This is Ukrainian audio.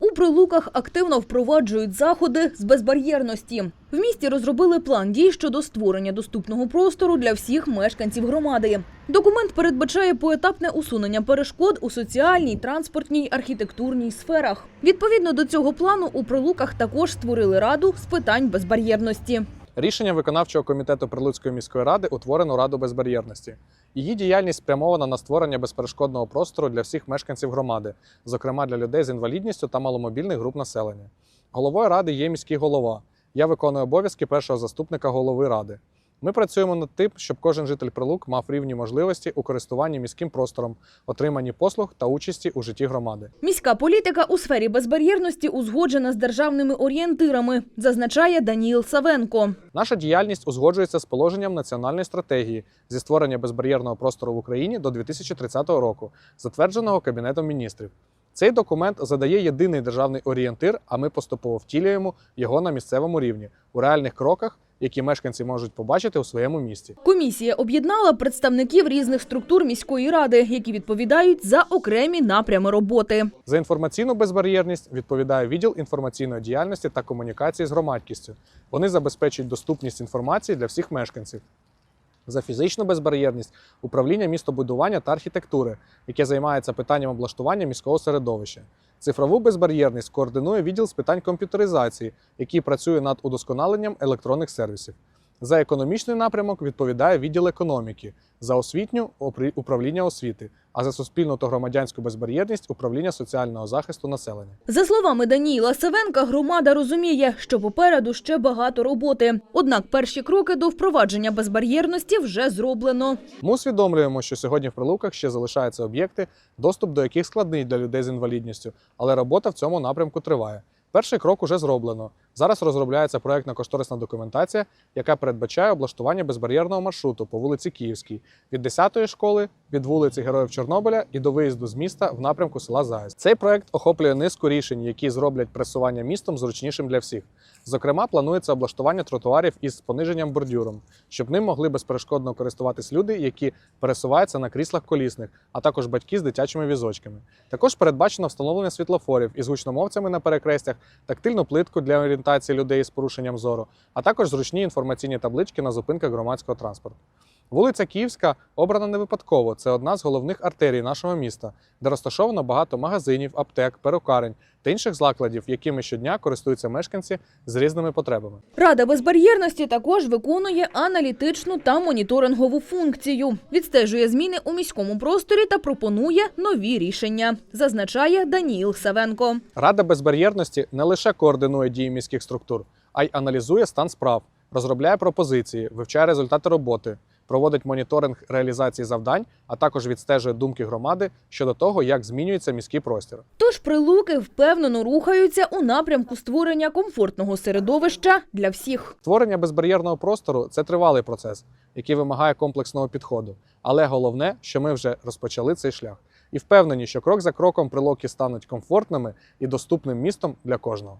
У прилуках активно впроваджують заходи з безбар'єрності. В місті розробили план дій щодо створення доступного простору для всіх мешканців громади. Документ передбачає поетапне усунення перешкод у соціальній, транспортній, архітектурній сферах. Відповідно до цього плану у прилуках також створили раду з питань безбар'єрності. Рішенням виконавчого комітету Прилуцької міської ради утворено Раду безбар'єрності. Її діяльність спрямована на створення безперешкодного простору для всіх мешканців громади, зокрема для людей з інвалідністю та маломобільних груп населення. Головою ради є міський голова. Я виконую обов'язки першого заступника голови ради. Ми працюємо над тим, щоб кожен житель Прилук мав рівні можливості у користуванні міським простором, отриманні послуг та участі у житті громади. Міська політика у сфері безбар'єрності узгоджена з державними орієнтирами, зазначає Даніїл Савенко. Наша діяльність узгоджується з положенням національної стратегії зі створення безбар'єрного простору в Україні до 2030 року, затвердженого Кабінетом міністрів. Цей документ задає єдиний державний орієнтир, а ми поступово втілюємо його на місцевому рівні у реальних кроках, які мешканці можуть побачити у своєму місті. Комісія об'єднала представників різних структур міської ради, які відповідають за окремі напрями роботи. За інформаційну безбар'єрність відповідає відділ інформаційної діяльності та комунікації з громадськістю. Вони забезпечують доступність інформації для всіх мешканців. За фізичну безбар'єрність управління містобудування та архітектури, яке займається питанням облаштування міського середовища. Цифрову безбар'єрність координує відділ з питань комп'ютеризації, який працює над удосконаленням електронних сервісів. За економічний напрямок відповідає відділ економіки, за освітню управління освіти, а за суспільну та громадянську безбар'єрність управління соціального захисту населення. За словами Даніїла Савенка, громада розуміє, що попереду ще багато роботи. Однак перші кроки до впровадження безбар'єрності вже зроблено. Ми усвідомлюємо, що сьогодні в прилуках ще залишаються об'єкти, доступ до яких складний для людей з інвалідністю, але робота в цьому напрямку триває. Перший крок уже зроблено. Зараз розробляється проектно-кошторисна документація, яка передбачає облаштування безбар'єрного маршруту по вулиці Київській від 10-ї школи від вулиці Героїв Чорнобиля і до виїзду з міста в напрямку села Заяць. Цей проект охоплює низку рішень, які зроблять пресування містом зручнішим для всіх. Зокрема, планується облаштування тротуарів із пониженням бордюром, щоб ним могли безперешкодно користуватись люди, які пересуваються на кріслах колісних, а також батьки з дитячими візочками. Також передбачено встановлення світлофорів із гучномовцями на перекрестях, тактильну плитку для орієнтації людей з порушенням зору, а також зручні інформаційні таблички на зупинках громадського транспорту. Вулиця Київська обрана не випадково. Це одна з головних артерій нашого міста, де розташовано багато магазинів, аптек, перукарень та інших закладів, якими щодня користуються мешканці з різними потребами. Рада безбар'єрності також виконує аналітичну та моніторингову функцію, відстежує зміни у міському просторі та пропонує нові рішення, зазначає Даніїл Савенко. Рада безбар'єрності не лише координує дії міських структур, а й аналізує стан справ, розробляє пропозиції, вивчає результати роботи, проводить моніторинг реалізації завдань, а також відстежує думки громади щодо того, як змінюється міський простір. Тож прилуки впевнено рухаються у напрямку створення комфортного середовища для всіх. Створення безбар'єрного простору це тривалий процес, який вимагає комплексного підходу. Але головне, що ми вже розпочали цей шлях. І впевнені, що крок за кроком прилуки стануть комфортними і доступним містом для кожного.